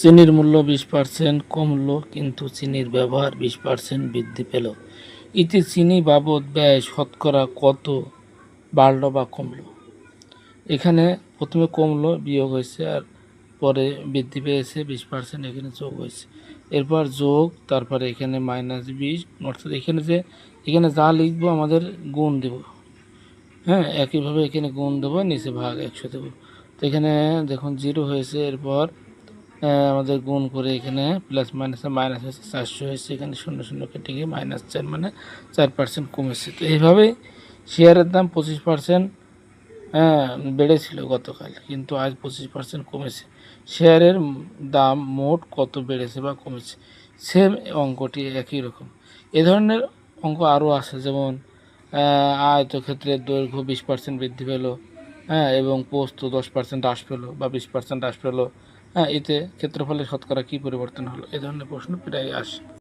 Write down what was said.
চিনির মূল্য বিশ পার্সেন্ট কমলো কিন্তু চিনির ব্যবহার বিশ পার্সেন্ট বৃদ্ধি পেল। এতে চিনি বাবদ ব্যয় শতকরা কত বাড়লো বা কমলো? এখানে প্রথমে কমলো বিয়োগ হয়েছে আর পরে বৃদ্ধি পেয়েছে বিশ পার্সেন্ট এখানে যোগ হয়েছে। এরপর যোগ, তারপরে এখানে মাইনাস বিশ, অর্থাৎ এখানে যে, এখানে যা লিখব আমাদের গুণ দেব। হ্যাঁ একইভাবে এখানে গুণ দেবো, নিচে ভাগ একশো দেবো। তো এখানে দেখুন জিরো হয়েছে, এরপর আমাদের গুণ করে এখানে প্লাস মাইনাসে মাইনাস হয়েছে চারশো হয়েছে এখানে শূন্য শূন্য কেটে গিয়ে মাইনাস চার মানে চার পার্সেন্ট কমেছে। তো এইভাবেই শেয়ারের দাম পঁচিশ পার্সেন্ট হ্যাঁ বেড়েছিল গতকাল কিন্তু আজ পঁচিশ পার্সেন্ট কমেছে। শেয়ারের দাম মোট কত বেড়েছে বা কমেছে? সেম অঙ্কটি একই রকম। এ ধরনের অঙ্ক আরও আছে যেমন আহ, আয়তক্ষেত্রের দৈর্ঘ্য বিশ পার্সেন্ট বৃদ্ধি পেল হ্যাঁ এবং পোস্ত দশ পার্সেন্ট হ্রাস পেল বা বিশ পার্সেন্ট হ্রাস পেল হ্যাঁ এতে ক্ষেত্রফলের শতকরা কী পরিবর্তন হলো? এ ধরনের প্রশ্ন প্রায় আসে।